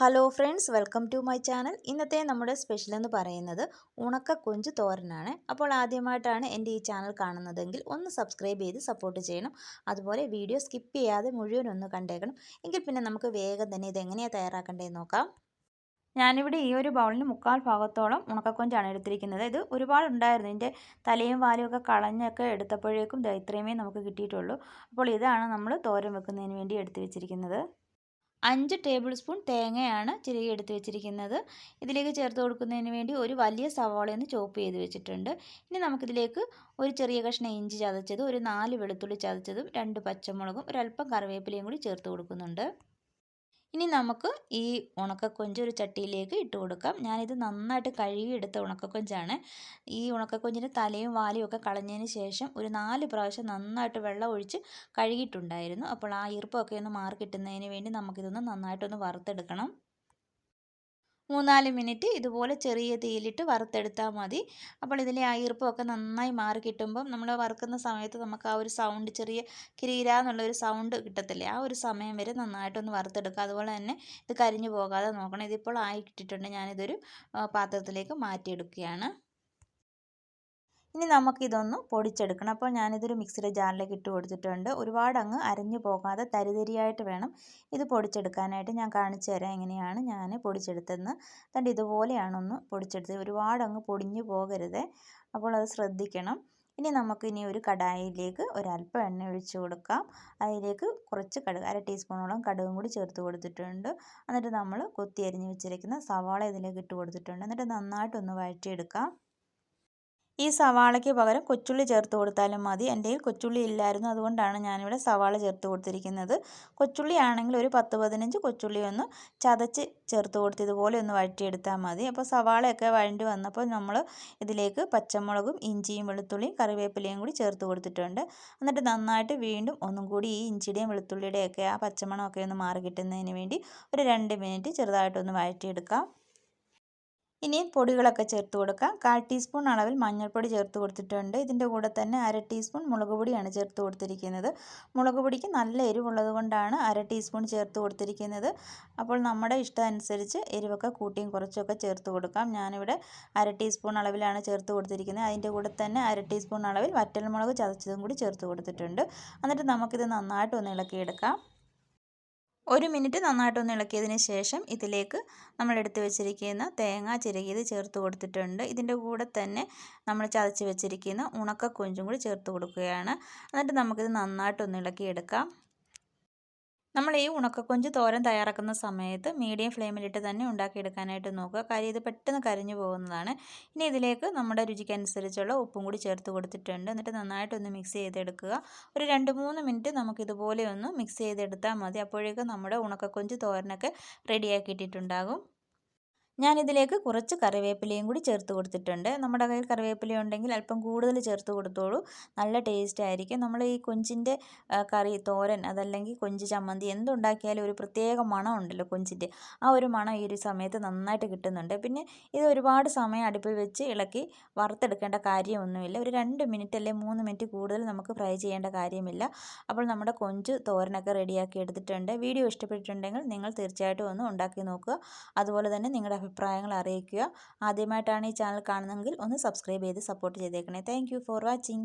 Hello friends welcome to my channel ഇന്നത്തെ നമ്മുടെ special എന്ന് പറയുന്നത് ഉണക്ക കൊഞ്ച് തോരനാണ്. അപ്പോൾ ആദ്യമായിട്ടാണ് എന്റെ ഈ ചാനൽ കാണുന്നതെങ്കിൽ ഒന്ന് സബ്സ്ക്രൈബ് ചെയ്ത് സപ്പോർട്ട് ചെയ്യണം. അതുപോലെ വീഡിയോ സ്കിപ്പ് ചെയ്യാതെ മുഴുവൻ ഒന്ന് കണ്ടേക്കണം. എങ്കിൽ പിന്നെ നമുക്ക് വേഗം തന്നെ ഇത് എങ്ങനെയാണ് തയ്യാറാക്കേണ്ടതെന്ന് നോക്കാം. ഞാനിവിടെ ഈ ഒരു ബൗളിന് മുക്കാൽ ഭാഗത്തോളം ഉണക്കക്കൊഞ്ചാണ് എടുത്തിരിക്കുന്നത്. ഇത് ഒരുപാട് ഉണ്ടായിരുന്നു. ഇതിന്റെ തലയും വാലും ഒക്കെ കളഞ്ഞൊക്കെ എടുത്തപ്പോഴേക്കും ഇത്രയുമേ നമുക്ക് കിട്ടിയിട്ടുള്ളൂ. അപ്പോൾ ഇതാണ് നമ്മൾ തോരം വെക്കുന്നതിന് വേണ്ടി എടുത്തു വെച്ചിരിക്കുന്നത്. അഞ്ച് ടേബിൾ സ്പൂൺ തേങ്ങയാണ് ചിരകി എടുത്ത് വെച്ചിരിക്കുന്നത്. ഇതിലേക്ക് ചേർത്ത് കൊടുക്കുന്നതിന് വേണ്ടി ഒരു വലിയ സവാളയൊന്ന് ചോപ്പ് ചെയ്ത് വെച്ചിട്ടുണ്ട്. ഇനി നമുക്കിതിലേക്ക് ഒരു ചെറിയ കഷ്ണം ഇഞ്ചി ചതച്ചതും ഒരു നാല് വെളുത്തുള്ളി ചതച്ചതും രണ്ട് പച്ചമുളകും ഒരല്പം കറിവേപ്പിലയും കൂടി ചേർത്ത് കൊടുക്കുന്നുണ്ട്. ഇനി നമുക്ക് ഈ ഉണക്കക്കൊഞ്ച് ഒരു ചട്ടിയിലേക്ക് ഇട്ട് കൊടുക്കാം. ഞാനിത് നന്നായിട്ട് കഴുകിയെടുത്ത ഉണക്കക്കൊഞ്ചാണ്. ഈ ഉണക്കക്കൊഞ്ചിന്റെ തലയും വാലയും ഒക്കെ കളഞ്ഞതിന് ശേഷം ഒരു നാല് പ്രാവശ്യം നന്നായിട്ട് വെള്ളം ഒഴിച്ച് കഴുകിയിട്ടുണ്ടായിരുന്നു. അപ്പോൾ ആ ഈർപ്പമൊക്കെ ഒന്ന് മാറി കിട്ടുന്നതിന് വേണ്ടി നമുക്കിതൊന്ന് നന്നായിട്ടൊന്ന് വറുത്തെടുക്കണം. മൂന്നാൽ മിനിറ്റ് ഇതുപോലെ ചെറിയ തീയിലിട്ട് വറുത്തെടുത്താൽ മതി. അപ്പോൾ ഇതിലെ ആ ഈർപ്പമൊക്കെ നന്നായി മാറി കിട്ടുമ്പം നമ്മൾ വറുക്കുന്ന സമയത്ത് നമുക്ക് ആ ഒരു സൗണ്ട് ചെറിയ കിരീര ഒരു സൗണ്ട് കിട്ടത്തില്ലേ? ആ ഒരു സമയം വരെ നന്നായിട്ടൊന്ന് വറുത്തെടുക്കുക. അതുപോലെ തന്നെ ഇത് കരിഞ്ഞു പോകാതെ നോക്കണം. ഇതിപ്പോൾ ആയി കിട്ടിയിട്ടുണ്ട്. ഞാനിതൊരു പാത്രത്തിലേക്ക് മാറ്റിയെടുക്കുകയാണ്. ഇനി നമുക്കിതൊന്ന് പൊടിച്ചെടുക്കണം. അപ്പോൾ ഞാനിതൊരു മിക്സിയുടെ ജാറിലേക്ക് ഇട്ട് കൊടുത്തിട്ടുണ്ട്. ഒരുപാട് അങ്ങ് അരഞ്ഞു പോകാതെ തരിതരിയായിട്ട് വേണം ഇത് പൊടിച്ചെടുക്കാനായിട്ട്. ഞാൻ കാണിച്ചു തരാം എങ്ങനെയാണ് ഞാൻ പൊടിച്ചെടുത്തതെന്ന്. അതുകൊണ്ട് ഇതുപോലെയാണൊന്ന് പൊടിച്ചെടുത്തത്. ഒരുപാട് അങ്ങ് പൊടിഞ്ഞു പോകരുത്. അപ്പോൾ അത് ശ്രദ്ധിക്കണം. ഇനി നമുക്ക് ഇനി ഒരു കടായിലേക്ക് ഒരല്പം എണ്ണ ഒഴിച്ചു കൊടുക്കാം. അതിലേക്ക് കുറച്ച് കടുക് അര ടീസ്പൂണോളം കടുകും കൂടി ചേർത്ത് കൊടുത്തിട്ടുണ്ട്. എന്നിട്ട് നമ്മൾ കൊത്തി അരിഞ്ഞ് വെച്ചിരിക്കുന്ന സവാള ഇതിലേക്ക് ഇട്ട് കൊടുത്തിട്ടുണ്ട്. എന്നിട്ട് നന്നായിട്ടൊന്ന് വഴറ്റിയെടുക്കാം. ഈ സവാളയ്ക്ക് പകരം കൊച്ചുള്ളി ചേർത്ത് കൊടുത്താലും മതി. എന്റെ കയ്യിൽ കൊച്ചുള്ളി ഇല്ലായിരുന്നു. അതുകൊണ്ടാണ് ഞാനിവിടെ സവാള ചേർത്ത് കൊടുത്തിരിക്കുന്നത്. കൊച്ചുള്ളി ആണെങ്കിൽ ഒരു പത്ത് പതിനഞ്ച് കൊച്ചുള്ളി ഒന്ന് ചതച്ച് ചേർത്ത് കൊടുത്ത് ഇതുപോലെ ഒന്ന് വഴറ്റിയെടുത്താൽ മതി. അപ്പോൾ സവാളയൊക്കെ വഴണ്ടി വന്നപ്പോൾ നമ്മൾ ഇതിലേക്ക് പച്ചമുളകും ഇഞ്ചിയും വെളുത്തുള്ളിയും കറിവേപ്പിലയും കൂടി ചേർത്ത് കൊടുത്തിട്ടുണ്ട്. എന്നിട്ട് നന്നായിട്ട് വീണ്ടും ഒന്നും കൂടി ഈ ഇഞ്ചിയുടെയും വെളുത്തുള്ളിയുടെയൊക്കെ ആ പച്ചമണമൊക്കെ ഒന്ന് മാറി കിട്ടുന്നതിന് വേണ്ടി ഒരു രണ്ട് മിനിറ്റ് ചെറുതായിട്ടൊന്ന് വഴറ്റിയെടുക്കാം. ഇനി പൊടികളൊക്കെ ചേർത്ത് കൊടുക്കാം കാൽ ടീസ്പൂൺ അളവിൽ മഞ്ഞൾപ്പൊടി ചേർത്ത് കൊടുത്തിട്ടുണ്ട്. ഇതിന്റെ കൂടെ തന്നെ അര ടീസ്പൂൺ മുളക് പൊടിയാണ് ചേർത്ത് കൊടുത്തിരിക്കുന്നത്. മുളക് പൊടിക്ക് നല്ല എരിവുള്ളത് കൊണ്ടാണ് അര ടീസ്പൂൺ ചേർത്ത് കൊടുത്തിരിക്കുന്നത്. അപ്പോൾ നമ്മുടെ ഇഷ്ടം അനുസരിച്ച് എരിവൊക്കെ കൂട്ടിയും കുറച്ചൊക്കെ ചേർത്ത് കൊടുക്കാം. ഞാനിവിടെ അര ടീസ്പൂൺ അളവിലാണ് ചേർത്ത് കൊടുത്തിരിക്കുന്നത്. അതിന്റെ കൂടെ തന്നെ അര ടീസ്പൂൺ അളവിൽ വറ്റൽമുളക് ചതച്ചതും കൂടി ചേർത്ത് കൊടുത്തിട്ടുണ്ട്. എന്നിട്ട് നമുക്കിത് നന്നായിട്ടൊന്ന് ഇളക്കിയെടുക്കാം. ഒരു മിനിറ്റ് നന്നായിട്ടൊന്ന് ഇളക്കിയതിന് ശേഷം ഇതിലേക്ക് നമ്മൾ എടുത്ത് വെച്ചിരിക്കുന്ന തേങ്ങ ചിരകിയത് ചേർത്ത് കൊടുത്തിട്ടുണ്ട്. ഇതിന്റെ കൂടെ തന്നെ നമ്മൾ ചതച്ച് വെച്ചിരിക്കുന്ന ഉണക്ക കൊഞ്ചും കൂടി ചേർത്ത് കൊടുക്കുകയാണ്. എന്നിട്ട് നമുക്കിത് നന്നായിട്ടൊന്ന് ഇളക്കിയെടുക്കാം. നമ്മൾ ഈ ഉണക്കക്കൊഞ്ച് തോരൻ തയ്യാറാക്കുന്ന സമയത്ത് മീഡിയം ഫ്ലെയിമിലിട്ട് തന്നെ ഉണ്ടാക്കിയെടുക്കാനായിട്ട് നോക്കുക. കാര്യം ഇത് പെട്ടെന്ന് കരിഞ്ഞു പോകുന്നതാണ്. ഇനി ഇതിലേക്ക് നമ്മുടെ രുചിക്കനുസരിച്ചുള്ള ഉപ്പും കൂടി ചേർത്ത് കൊടുത്തിട്ടുണ്ട്. എന്നിട്ട് നന്നായിട്ടൊന്ന് മിക്സ് ചെയ്തെടുക്കുക. ഒരു രണ്ട് മൂന്ന് മിനിറ്റ് നമുക്കിതുപോലെ ഒന്ന് മിക്സ് ചെയ്തെടുത്താൽ മതി. അപ്പോഴേക്കും നമ്മുടെ ഉണക്കക്കൊഞ്ച് തോരനൊക്കെ റെഡിയാക്കിയിട്ടിട്ടുണ്ടാകും ഞാനിതിലേക്ക് കുറച്ച് കറിവേപ്പിലയും കൂടി ചേർത്ത് കൊടുത്തിട്ടുണ്ട്. നമ്മുടെ കയ്യിൽ കറിവേപ്പില ഉണ്ടെങ്കിൽ അല്പം കൂടുതൽ ചേർത്ത് കൊടുത്തോളൂ. നല്ല ടേസ്റ്റ് ആയിരിക്കും. നമ്മൾ ഈ കൊഞ്ചിന്റെ കറി തോരൻ അതല്ലെങ്കിൽ കൊഞ്ച് ചമ്മന്തി എന്തുണ്ടാക്കിയാലും ഒരു പ്രത്യേക മണം ഉണ്ടല്ലോ കൊഞ്ചിന്റെ. ആ ഒരു മണം ഈ ഒരു സമയത്ത് നന്നായിട്ട് കിട്ടുന്നുണ്ട്. പിന്നെ ഇത് ഒരുപാട് സമയം അടുപ്പിൽ വെച്ച് ഇളക്കി വറുത്തെടുക്കേണ്ട കാര്യമൊന്നുമില്ല. ഒരു രണ്ട് മിനിറ്റ് അല്ലെങ്കിൽ മൂന്ന് മിനിറ്റ് കൂടുതൽ നമുക്ക് ഫ്രൈ ചെയ്യേണ്ട കാര്യമില്ല. അപ്പോൾ നമ്മുടെ കൊഞ്ച് തോരനൊക്കെ റെഡിയാക്കി എടുത്തിട്ടുണ്ട്. വീഡിയോ ഇഷ്ടപ്പെട്ടിട്ടുണ്ടെങ്കിൽ നിങ്ങൾ തീർച്ചയായിട്ടും ഒന്ന് ഉണ്ടാക്കി നോക്കുക. അതുപോലെ തന്നെ നിങ്ങളുടെ അഭിപ്രായങ്ങൾ അറിയിക്കുക. ആദ്യമായിട്ടാണ് ഈ ചാനൽ കാണുന്നതെങ്കിൽ ഒന്ന് സബ്സ്ക്രൈബ് ചെയ്ത് സപ്പോർട്ട് ചെയ്തേക്കണേ. Thank for watching